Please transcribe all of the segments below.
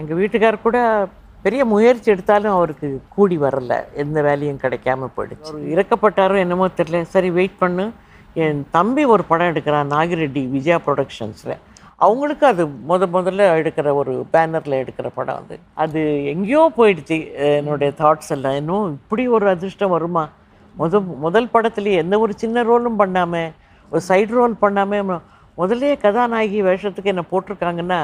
எங்கள் வீட்டுக்கார் கூட பெரிய முயற்சி எடுத்தாலும் அவருக்கு கூடி வரல. எந்த வேலையும் கிடைக்காம போயிடுச்சு. அவர் இறக்கப்பட்டாரோ என்னமோ தெரியல. சரி வெயிட் பண்ணு. என் தம்பி ஒரு படம் எடுக்கிறான் நாகிரெட்டி விஜயா ப்ரொடக்ஷன்ஸில் அவங்களுக்கு அது முத முதல்ல எடுக்கிற ஒரு பேனரில் எடுக்கிற படம் அது. அது எங்கேயோ போயிடுச்சு. என்னுடைய தாட்ஸ் எல்லாம். இன்னும் இப்படி ஒரு அதிர்ஷ்டம் வருமா? முத முதல் படத்துலேயே எந்த ஒரு சின்ன ரோலும் பண்ணாமல் ஒரு சைடு ரோல் பண்ணாமல் முதல்லயே கதாநாயகி வேஷத்துக்கு என்னை போட்டிருக்காங்கன்னா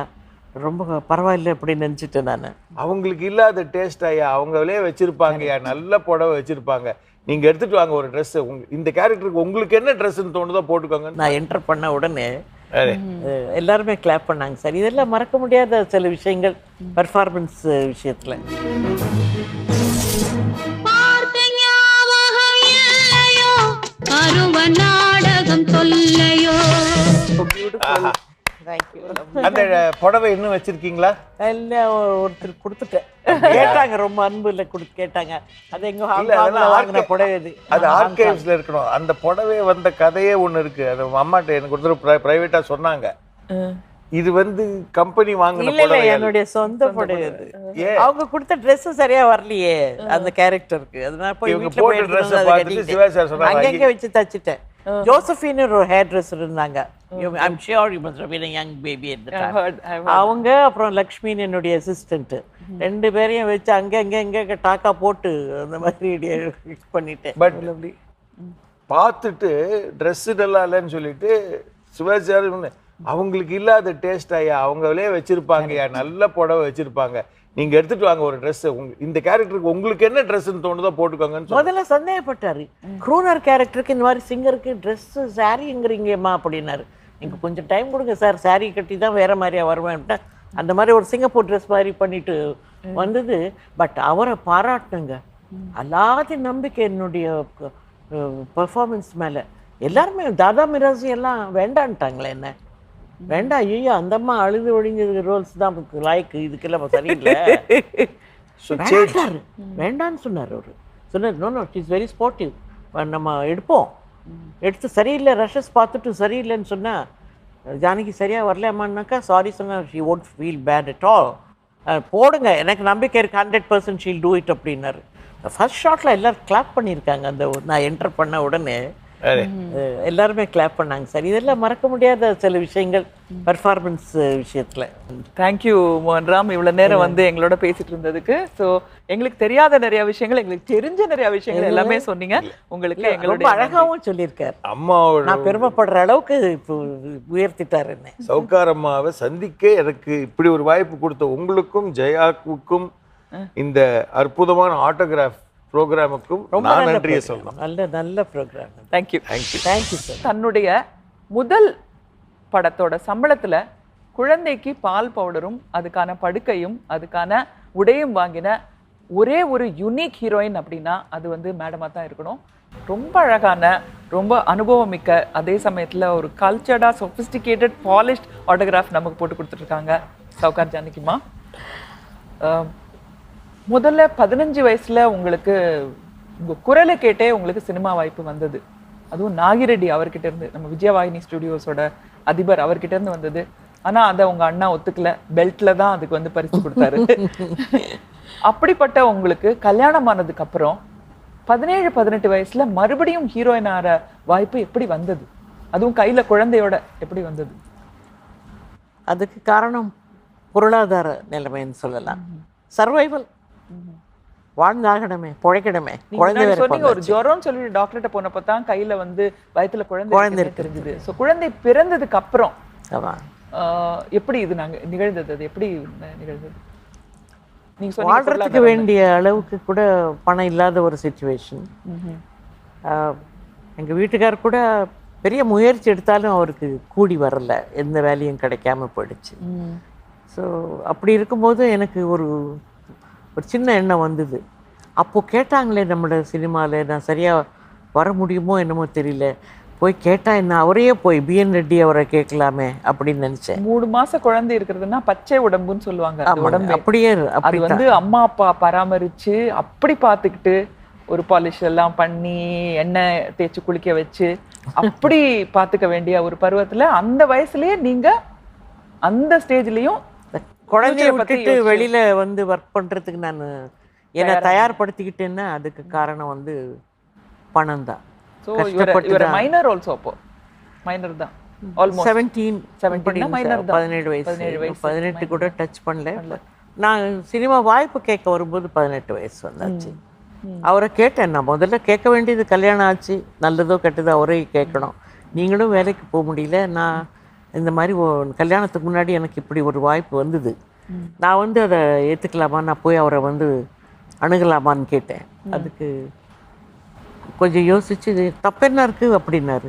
ரொம்ப பரவாயில்ல அப்படின்னு நினச்சிட்டேன் நான். அவங்களுக்கு இல்லாத டேஸ்ட் ஐயா அவங்களே வச்சிருப்பாங்கய்யா நல்ல புடவை வச்சிருப்பாங்க. நீங்க எடுத்துட்டு வாங்க ஒரு ட்ரெஸ் இந்த கேரக்டருக்கு உங்களுக்கு என்ன ட்ரெஸ்ன்னு தோணுதோ போட்டுக்கோங்க. நான் என்டர் பண்ண உடனே எல்லாருமே கிளாப் பண்ணாங்க. சார் இதெல்லாம் மறக்க முடியாத சில விஷயங்கள் பர்ஃபார்மன்ஸ் விஷயத்தில். பருவ நாடகம் சொல்லையோ தேங்க்யூ அந்த புடவை இன்னும் வச்சிருக்கீங்களா? எல்லாம் ஒருத்தர் கொடுத்துட்டேன். கேட்டாங்க ரொம்ப அன்புல கொடு கேட்டாங்க. அது எங்க இல்ல, வாங்கின புடவை இது. அது ஆர்கைவ்ஸ்ல இருக்கணும். அந்த புடவை வந்த கதையே ஒண்ணு இருக்கு. அது அம்மாட்ட எனக்கு ஒருத்தர் பிரைவேட்டா சொன்னாங்க. இது வந்து கம்பெனி வாங்கின இல்ல இல்ல. என்னுடைய சொந்த புடவை அது? அவங்க கொடுத்த Dress சரியா வரலையே அந்த கேரக்டருக்கு அதனால போய் போட்ட போய் dress அதை பார்த்துட்டு. சிவா சார் சொன்னாங்க, அங்கங்க வச்சு தச்சிட்டேன். ஜோசபின்னு ஒரு ஹேர் ட்ரெஸ்ஸர் இருந்தாங்க. I'm sure you must been young baby அவங்க அப்புறம் லக்ஷ்மின்னு என்னுடைய அசிஸ்டன்ட் ரெண்டு பேரையும் வச்சு அங்க அங்க அங்க டாக்கா போட்டு அந்த மாதிரி ஃபிக்ஸ் பண்ணிட்டேன் பட் பார்த்துட்டு ட்ரெஸ் நல்லா இல்லைன்னு சொல்லிட்டு சிவாஜி சார் இவங்க- அவங்களுக்கு இல்லாத டேஸ்ட் ஐயா அவங்களே வச்சிருப்பாங்கய்யா நல்ல புடவை வச்சிருப்பாங்க. நீங்க எடுத்துட்டு வாங்க ஒரு ட்ரெஸ் இந்த கேரக்டருக்கு உங்களுக்கு என்ன ட்ரெஸ்ன்னு தோணுதோ போட்டுக்கோங்கன்னு. முதல்ல சந்தேகப்பட்டாரு. க்ரூனர் கேரக்டருக்கு இந்த மாதிரி சிங்கருக்கு ட்ரெஸ்ஸு சாரிங்கிறீங்கம்மா அப்படின்னாரு. நீங்க கொஞ்சம் டைம் கொடுங்க சார் saree கட்டி தான் வேற மாதிரியா வருவேன் அந்த மாதிரி ஒரு சிங்கப்பூர் ட்ரெஸ் மாதிரி பண்ணிட்டு வந்தது. பட் அவரை பாராட்டுங்க. அல்லாத நம்பிக்கை என்னுடைய பெர்ஃபார்மன்ஸ் மேல. எல்லாருமே தாதா மிராசி எல்லாம் வேண்டான்ட்டாங்களே என்ன? வேண்டாம் ஐயோ அந்த அம்மா அழுது ஒழிஞ்சது ரோல்ஸ் தான் லாய்க்கு இதுக்கெல்லாம் சரியில்லை. வேண்டான்னு சொன்னார் அவர். சொன்னார் no no is very sportive நம்ம எடுப்போம். எடுத்து சரியில்லை ரஷஸ் பார்த்துட்டு சரியில்லைன்னு சொன்னால் ஜானகி சரியாக வரலையாமான்னாக்கா சாரி சொன்னால் she won't feel bad at all போடுங்க. எனக்கு நம்பிக்கை இருக்கு. Hundred percent she'll do it அப்படின்னாரு. ஃபர்ஸ்ட் ஷாட்டில் எல்லோரும் கிளாப் பண்ணியிருக்காங்க. அந்த நான் என்டர் பண்ண உடனே எல்லாருமே கிளாப் பண்ணாங்க சார். இதெல்லாம் மறக்க முடியாத சில விஷயங்கள் பர்ஃபார்மன்ஸ் விஷயத்தில். தேங்க்யூ மோகன்ராம் இவ்வளவு நேரம் வந்து எங்களோட பேசிட்டு இருந்ததுக்கு. சோ எங்களுக்கு தெரியாத நிறைய விஷயங்கள் எங்களுக்கு தெரிஞ்ச நிறைய விஷயங்கள் எல்லாமே சொன்னீங்க. உங்களுக்கு ரொம்ப எங்களுடைய அழகாவும் சொல்லியிருக்கார். அம்மாவோட நான் பெருமைப்படுற அளவுக்கு இப்போ உயர்த்திட்டார் என்ன. சவுக்கார் அம்மாவை சந்திக்க எனக்கு இப்படி ஒரு வாய்ப்பு கொடுத்த உங்களுக்கும் ஜெயாக்குக்கும் இந்த அற்புதமான ஆட்டோகிராஃப் ப்ரோக்ராமுக்கும் ரொம்ப நான் நன்றியை program. சொல்லணும். நல்ல நல்ல programme thank you thank you thank you sir தன்னுடைய முதல் படத்தோட சம்பளத்துல குழந்தைக்கு பால் பவுடரும் அதுக்கான படுக்கையும் அதுக்கான உடையும் வாங்கின ஒரே ஒரு யுனிக் ஹீரோயின் அப்படின்னா அது வந்து மேடமா தான் இருக்கணும். ரொம்ப அழகான ரொம்ப அனுபவம் மிக்க அதே சமயத்துல ஒரு கல்ச்சர்டா சொபிஸ்டிகேட்டட் பாலிஷ்ட் ஆட்டோகிராஃப் நமக்கு போட்டு கொடுத்துட்ருக்காங்க சவுகார் ஜானகிமா முதல்ல பதினஞ்சு வயசுல உங்களுக்கு உங்க குரலை கேட்டே உங்களுக்கு சினிமா வாய்ப்பு வந்தது. அதுவும் நாகிரெட்டி அவர்கிட்ட இருந்து நம்ம விஜயவாகினி ஸ்டுடியோஸோட அதிபர் அவர்கிட்ட இருந்து வந்தது. ஆனா அதை உங்க அண்ணா ஒத்துக்கல. பெல்ட்ல தான் அதுக்கு வந்து பரிசு கொடுத்தாரு. அப்படிப்பட்ட உங்களுக்கு கல்யாணம் ஆனதுக்கு அப்புறம் பதினேழு பதினெட்டு வயசுல மறுபடியும் ஹீரோயின் ஆற வாய்ப்பு எப்படி வந்தது? அதுவும் கையில குழந்தையோட எப்படி வந்தது? அதுக்கு காரணம் பொருளாதார நிலைமைன்னு சொல்லலாம். சர்வைவல் வாழ்ந்தாகணுமே பிழைக்கணுமே. குழந்தை சொன்னீங்க ஒரு. ஜுரம்னு சொல்லிட்டு டாக்டர்கிட்ட போனப்ப தான் கையில வந்து வயித்துல குழந்தை குழந்தை தெரிஞ்சது. சோ குழந்தை பிறந்ததுக்கு அப்புறம் எப்படி இது நாங்க நிகழ்ந்தது? அது எப்படி நிகழ்ந்தது? நீங்க சொன்னீங்க வாழ்றதுக்கு பொருளாதாரம். வேண்டிய அளவுக்கு கூட பணம் இல்லாத ஒரு சுச்சுவேஷன். எங்கள் வீட்டுக்கார் கூட பெரிய முயற்சி எடுத்தாலும் அவருக்கு கூடி வரல. எந்த வேலையும் கிடைக்காம போயிடுச்சு. ஸோ அப்படி இருக்கும்போது எனக்கு ஒரு ஒரு சின்ன எண்ணம் வந்தது. அப்போது கேட்டாங்களே நம்மளோட சினிமாவில் நான் சரியாக வர முடியுமோ என்னமோ தெரியல. போய் கேட்டால் என்ன? அவரையே போய் பிஎன் ரெட்டி அவரை கேட்கலாமே அப்படின்னு நினச்சேன். மூணு மாச குழந்தை இருக்கிறதுனா பச்சை உடம்புன்னு சொல்லுவாங்க உடம்பு. அப்படியே அது அப்படி வந்து அம்மா அப்பா பராமரிச்சு அப்படி பார்த்துக்கிட்டு ஒரு பாலிஷ் எல்லாம் பண்ணி எண்ணெய் தேய்ச்சி குளிக்க வச்சு அப்படி பார்த்துக்க வேண்டிய ஒரு பருவத்துல அந்த வயசுலயே நீங்க அந்த ஸ்டேஜ்லயும் குழந்தைய விட்டுட்டு வெளியில வந்து ஒர்க் பண்றதுக்கு நான் என்னை தயார்படுத்திக்கிட்டேன்னா அதுக்கு காரணம் வந்து பணம் தான். மைனர் ஆல்சோ அப்போ. மைனர் தான். ஆல்மோஸ்ட் செவன்டீன் 17 னா minor தான். பதினேழு வயசு. பதினேழு வயசு, பதினெட்டு கூட டச் பண்ணல. நான் சினிமா வாய்ப்பு கேட்க வரும்போது பதினெட்டு வயசு வந்தாச்சு. அவரை கேட்டேன். நான் முதல்ல கேட்க வேண்டியது கல்யாணம் ஆச்சு. நல்லதோ கெட்டதோ அவரே கேட்கணும். நீங்களும் வேலைக்கு போக முடியல. நான் இந்த மாதிரி கல்யாணத்துக்கு முன்னாடி எனக்கு இப்படி ஒரு வாய்ப்பு வந்தது. நான் வந்து அதை ஏற்றுக்கலாமா நான் போய் அவரை வந்து அணுகலாமான்னு கேட்டேன். அதுக்கு கொஞ்சம் யோசிச்சு தப்பென்ன இருக்கு? அப்படின்னாரு.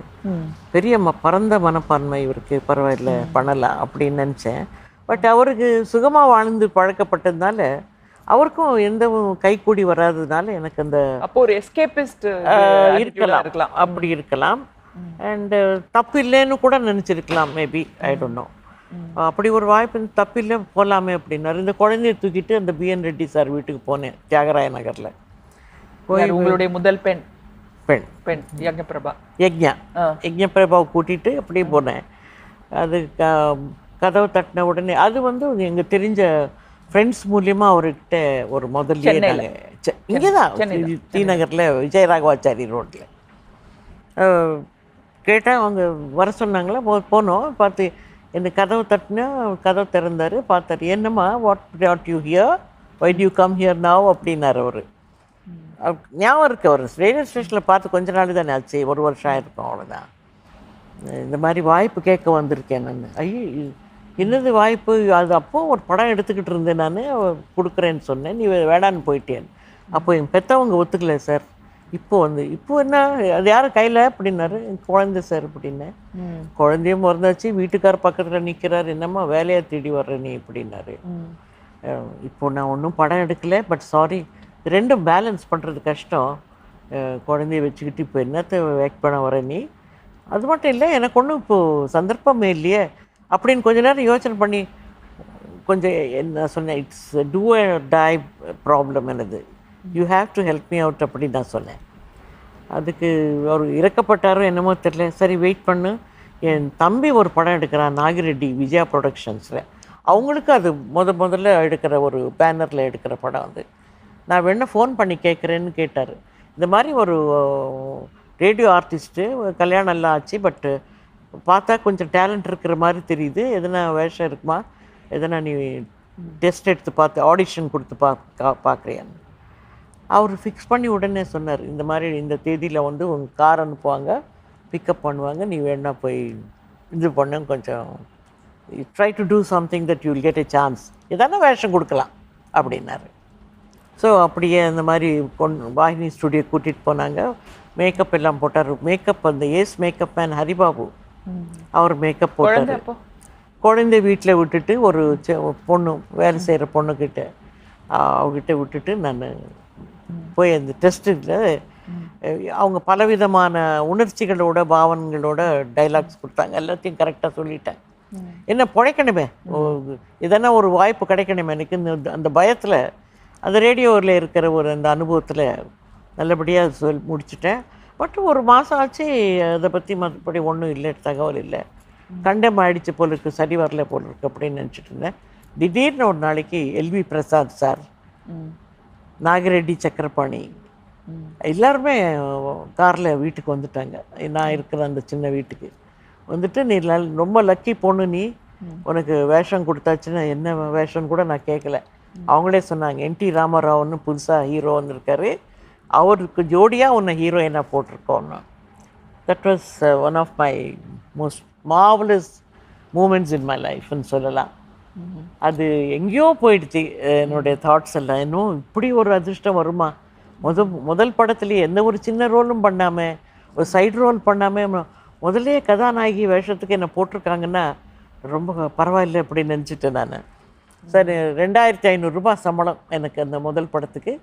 பெரிய ம பரந்த மனப்பான்மை இவருக்கு. பரவாயில்ல பண்ணலாம் அப்படின்னு நினச்சேன். பட் அவருக்கு சுகமாக வாழ்ந்து பழக்கப்பட்டதுனால அவருக்கும் எந்த கைக்கூடி வராததுனால எனக்கு அந்த அப்போ ஒரு எஸ்கேபிஸ்ட் இருக்கலாம். இருக்கலாம். அப்படி இருக்கலாம். அண்டு தப்பு இல்லைன்னு கூட நினச்சிருக்கலாம் மேபி ஐ டோன்ட் நோ அப்படி ஒரு வாய்ப்பு தப்பு இல்லை போகலாமே அப்படின்னாரு. இந்த குழந்தைய தூக்கிட்டு அந்த பிஎன் ரெட்டி சார் வீட்டுக்கு போனேன் தியாகராய நகரில். யார்? உங்களுடைய முதல் பெண்? பெண். பெண் யஜ்ஞ பிரபா யக்ஞா. ஆ. யக்ஞ பிரபாவை கூட்டிட்டு அப்படியே போனேன். அது கதவு தட்டின உடனே அது வந்து எங்க தெரிஞ்ச ஃப்ரெண்ட்ஸ் மூலியமா அவர்கிட்ட ஒரு முதல்ல சென்னையில. இங்கே தான். டி நகரில் விஜயராகவாச்சாரி ரோட்டில் கேட்டேன் அவங்க வர சொன்னாங்களா போ- போனோம் பார்த்து இந்த கதவு தட்டினா கதவு திறந்தாரு பார்த்தாரு என்னம்மா what what you here why you come here now அப்படின்னாரு அவர். ஞாபகம் இருக்கு அவர். ரயில்வே ஸ்டேஷனில் பார்த்து கொஞ்ச நாள் தானே ஆச்சு ஒரு வருஷம் ஆயிருக்கும் அவ்வளோதான் இந்த மாதிரி வாய்ப்பு கேட்க வந்திருக்கேன் நான். ஐயோ என்னது வாய்ப்பு? அது அப்போ ஒரு படம் எடுத்துக்கிட்டு இருந்தேன் நான் கொடுக்குறேன்னு சொன்னேன் நீ வேடான்னு போயிட்டேன் அப்போ என் பெற்றவங்க ஒத்துக்கல சார். இப்போ வந்து இப்போ என்ன அது யார் கையில் அப்படின்னாரு குழந்தை சார் அப்படின்னேன் குழந்தையும் பிறந்தாச்சு வீட்டுக்கார் பக்கத்தில் நிற்கிறார் என்னம்மா வேலையை தேடி வர்ற நீ அப்படின்னாரு. இப்போ நான் ஒன்றும் படம் எடுக்கல பட் சாரி ரெண்டும் பேலன்ஸ் பண்ணுறது கஷ்டம். குழந்தைய வச்சுக்கிட்டு இப்போ என்னத்தை வேக் பண்ண வர நீ? அது மட்டும் இல்லை எனக்கு ஒன்றும் இப்போது சந்தர்ப்பமே இல்லையே. அப்படின்னு கொஞ்ச நேரம் யோசனை பண்ணி கொஞ்சம் என்ன சொன்னேன் இட்ஸ் டூ டை ப்ராப்ளம் என்னது. You have to help me out அப்படின்னு நான் சொன்னேன். அதுக்கு அவர் இறக்கப்பட்டாரோ என்னமோ தெரியல. சரி வெயிட் பண்ணு. என் தம்பி ஒரு படம் எடுக்கிறான் நாகிரெட்டி விஜயா ப்ரொடக்ஷன்ஸில் அவங்களுக்கு அது முத முதல்ல எடுக்கிற ஒரு பேனரில் எடுக்கிற படம் அது. நான் வேணால் ஃபோன் பண்ணி கேட்குறேன்னு கேட்டார். இந்த மாதிரி ஒரு ரேடியோ ஆர்டிஸ்ட்டு கல்யாணம் எல்லாம் ஆச்சு பட்டு பார்த்தா கொஞ்சம் டேலண்ட் இருக்கிற மாதிரி தெரியுது. எதனா வேஷம் இருக்குமா? எதனா நீ டெஸ்ட் எடுத்து பார்த்து ஆடிஷன் கொடுத்து பா பார்க்குறியான்னு. அவர் ஃபிக்ஸ் பண்ணி உடனே சொன்னார் இந்த மாதிரி இந்த தேதியில் வந்து உங்கள் கார் அனுப்புவாங்க பிக்கப் பண்ணுவாங்க நீ வேணா போய் இது பண்ண கொஞ்சம் try to do something that you'll get a chance எதான வேஷம் கொடுக்கலாம் அப்படின்னாரு. ஸோ அப்படியே அந்த மாதிரி கொண்டு வாகினி ஸ்டுடியோ கூட்டிகிட்டு போனாங்க. மேக்கப் எல்லாம் போட்டார். மேக்கப் அந்த ஏஸ் மேக்கப் மேன் ஹரிபாபு அவர் மேக்கப் போட்டார். குழந்தை வீட்டில் விட்டுட்டு ஒரு பொண்ணு வேலை செய்கிற பொண்ணுக்கிட்ட அவகிட்ட விட்டுட்டு நான் போய் அந்த டெஸ்ட்டில் அவங்க பலவிதமான உணர்ச்சிகளோட பாவனைகளோட டைலாக்ஸ் கொடுத்தாங்க. எல்லாத்தையும் கரெக்டாக சொல்லிட்டேன் என்ன பிழைக்கணுமே? இதனா ஒரு வாய்ப்பு கிடைக்கணுமே எனக்கு? இந்த அந்த பயத்தில் அந்த ரேடியோவில் இருக்கிற ஒரு அந்த அனுபவத்தில் நல்லபடியாக சொல் முடிச்சிட்டேன். பட் ஒரு மாதம் ஆச்சு அதை பற்றி மற்றபடி ஒன்றும் இல்லை தகவல் இல்லை. கண்டம் ஆயிடுச்சு போல இருக்கு சரி வரல போல இருக்கு அப்படின்னு நினச்சிட்டு இருந்தேன். திடீர்னு ஒரு நாளைக்கு L V Prasad sir Nagireddy Chakrapani. எல்லாருமே காரில் வீட்டுக்கு வந்துட்டாங்க. நான் இருக்கிற அந்த சின்ன வீட்டுக்கு. வந்துட்டு நீ ரொம்ப லக்கி பொண்ணு நீ. உனக்கு வேஷம் கொடுத்தாச்சுன்னா என்ன வேஷம்னு கூட நான் கேட்கல அவங்களே சொன்னாங்க என்டி ராமராவ்னு புதுசாக ஹீரோ வந்திருக்காரு. அவருக்கு ஜோடியாக உன்னை ஹீரோயினாக போட்டிருக்கோன்னு that was one of my most marvellous moments in my லைஃப்னு சொல்லலாம். அது எங்கேயோ போயிடுச்சு. என்னுடைய தாட்ஸ் எல்லாம். இன்னும் இப்படி ஒரு அதிர்ஷ்டம் வருமா? முத முதல் படத்துலேயே எந்த ஒரு சின்ன ரோலும் பண்ணாமல் ஒரு சைடு ரோல் பண்ணாமல் முதலே கதாநாயகி வேஷத்துக்கு என்னை போட்டிருக்காங்கன்னா ரொம்ப பரவாயில்ல அப்படின்னு நினச்சிட்டேன் நான். சரி ரெண்டாயிரத்தி ஐநூறுரூபா சம்பளம் எனக்கு அந்த முதல் படத்துக்கு.